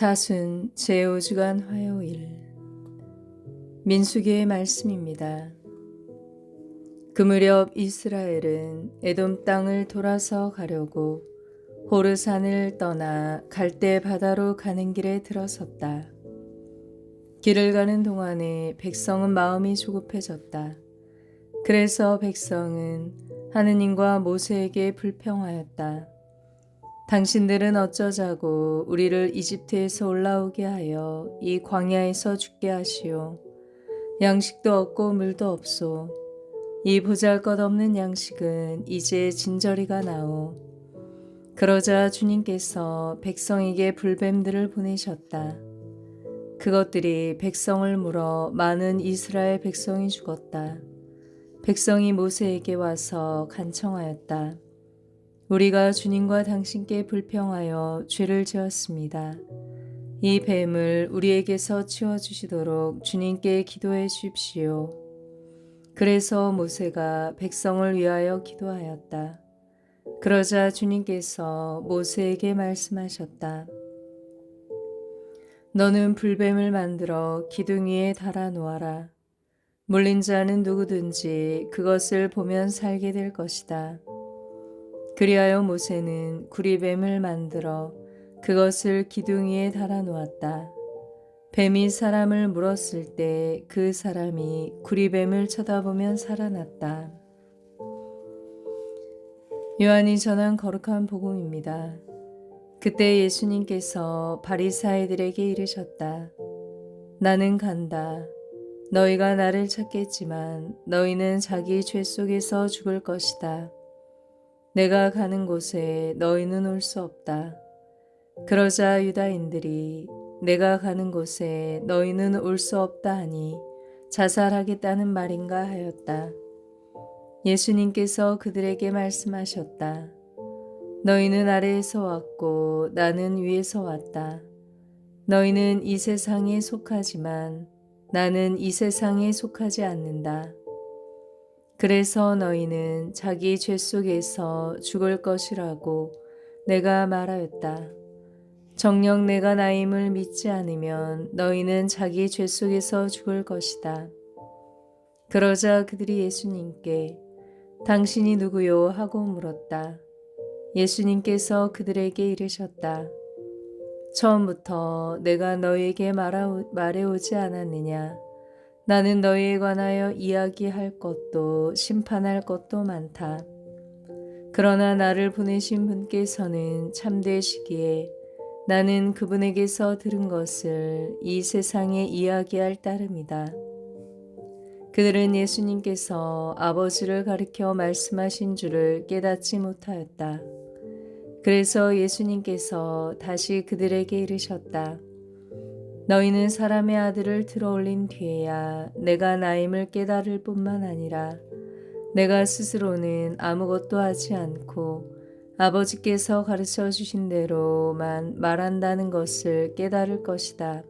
사순 제5주간 화요일 민수기의 말씀입니다. 그 무렵 이스라엘은 에돔 땅을 돌아서 가려고 호르산을 떠나 갈대 바다로 가는 길에 들어섰다. 길을 가는 동안에 백성은 마음이 조급해졌다. 그래서 백성은 하느님과 모세에게 불평하였다. 당신들은 어쩌자고 우리를 이집트에서 올라오게 하여 이 광야에서 죽게 하시오. 양식도 없고 물도 없소. 이 보잘 것 없는 양식은 이제 진저리가 나오. 그러자 주님께서 백성에게 불뱀들을 보내셨다. 그것들이 백성을 물어 많은 이스라엘 백성이 죽었다. 백성이 모세에게 와서 간청하였다. 우리가 주님과 당신께 불평하여 죄를 지었습니다. 이 뱀을 우리에게서 치워주시도록 주님께 기도해 주십시오. 그래서 모세가 백성을 위하여 기도하였다. 그러자 주님께서 모세에게 말씀하셨다. 너는 불뱀을 만들어 기둥 위에 달아 놓아라. 물린 자는 누구든지 그것을 보면 살게 될 것이다. 그리하여 모세는 구리뱀을 만들어 그것을 기둥 위에 달아 놓았다. 뱀이 사람을 물었을 때 그 사람이 구리뱀을 쳐다보면 살아났다. 요한이 전한 거룩한 복음입니다. 그때 예수님께서 바리사이들에게 이르셨다. 나는 간다. 너희가 나를 찾겠지만 너희는 자기 죄 속에서 죽을 것이다. 내가 가는 곳에 너희는 올 수 없다. 그러자 유다인들이 내가 가는 곳에 너희는 올 수 없다 하니 자살하겠다는 말인가 하였다. 예수님께서 그들에게 말씀하셨다. 너희는 아래에서 왔고 나는 위에서 왔다. 너희는 이 세상에 속하지만 나는 이 세상에 속하지 않는다. 그래서 너희는 자기 죄 속에서 죽을 것이라고 내가 말하였다. 정녕 내가 나임을 믿지 않으면 너희는 자기 죄 속에서 죽을 것이다. 그러자 그들이 예수님께 당신이 누구요? 하고 물었다. 예수님께서 그들에게 이르셨다. 처음부터 내가 너에게 말해오지 않았느냐? 나는 너희에 관하여 이야기할 것도 심판할 것도 많다. 그러나 나를 보내신 분께서는 참되시기에 나는 그분에게서 들은 것을 이 세상에 이야기할 따름이다. 그들은 예수님께서 아버지를 가리켜 말씀하신 줄을 깨닫지 못하였다. 그래서 예수님께서 다시 그들에게 이르셨다. 너희는 사람의 아들을 들어올린 뒤에야 내가 나임을 깨달을 뿐만 아니라 내가 스스로는 아무것도 하지 않고 아버지께서 가르쳐 주신 대로만 말한다는 것을 깨달을 것이다.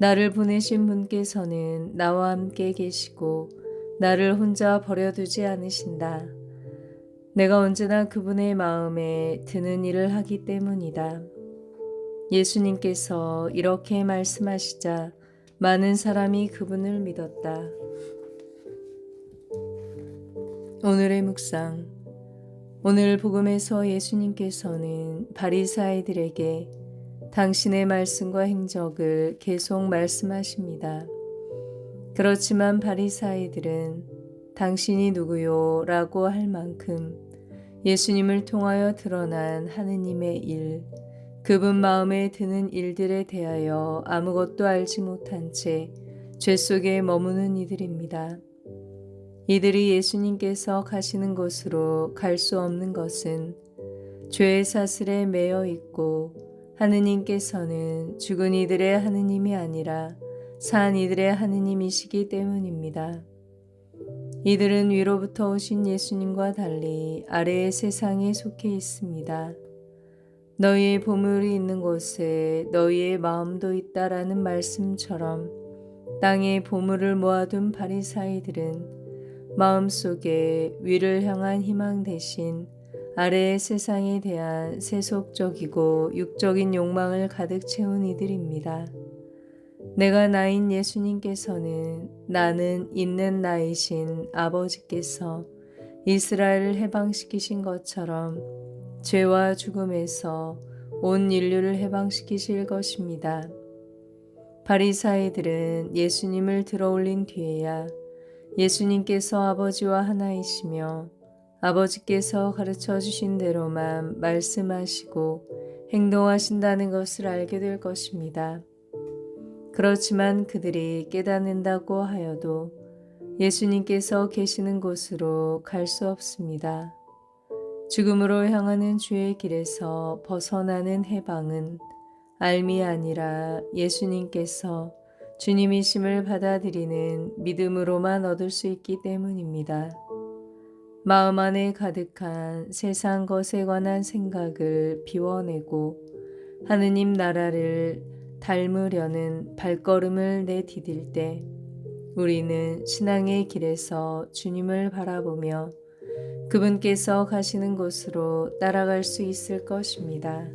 나를 보내신 분께서는 나와 함께 계시고 나를 혼자 버려두지 않으신다. 내가 언제나 그분의 마음에 드는 일을 하기 때문이다. 예수님께서 이렇게 말씀하시자 많은 사람이 그분을 믿었다. 오늘의 묵상 오늘 복음에서 예수님께서는 바리사이들에게 당신의 말씀과 행적을 계속 말씀하십니다. 그렇지만 바리사이들은 당신이 누구요? 라고 할 만큼 예수님을 통하여 드러난 하느님의 일, 그분 마음에 드는 일들에 대하여 아무것도 알지 못한 채 죄 속에 머무는 이들입니다. 이들이 예수님께서 가시는 곳으로 갈 수 없는 것은 죄의 사슬에 매여 있고 하느님께서는 죽은 이들의 하느님이 아니라 산 이들의 하느님이시기 때문입니다. 이들은 위로부터 오신 예수님과 달리 아래의 세상에 속해 있습니다. 너희의 보물이 있는 곳에 너희의 마음도 있다라는 말씀처럼 땅에 보물을 모아둔 바리사이들은 마음속에 위를 향한 희망 대신 아래의 세상에 대한 세속적이고 육적인 욕망을 가득 채운 이들입니다. 내가 나인 예수님께서는 나는 있는 나이신 아버지께서 이스라엘을 해방시키신 것처럼 죄와 죽음에서 온 인류를 해방시키실 것입니다. 바리사이들은 예수님을 들어 올린 뒤에야 예수님께서 아버지와 하나이시며 아버지께서 가르쳐 주신 대로만 말씀하시고 행동하신다는 것을 알게 될 것입니다. 그렇지만 그들이 깨닫는다고 하여도 예수님께서 계시는 곳으로 갈 수 없습니다. 죽음으로 향하는 주의 길에서 벗어나는 해방은 알미 아니라 예수님께서 주님이심을 받아들이는 믿음으로만 얻을 수 있기 때문입니다. 마음 안에 가득한 세상 것에 관한 생각을 비워내고 하느님 나라를 닮으려는 발걸음을 내디딜 때 우리는 신앙의 길에서 주님을 바라보며 그분께서 가시는 곳으로 따라갈 수 있을 것입니다.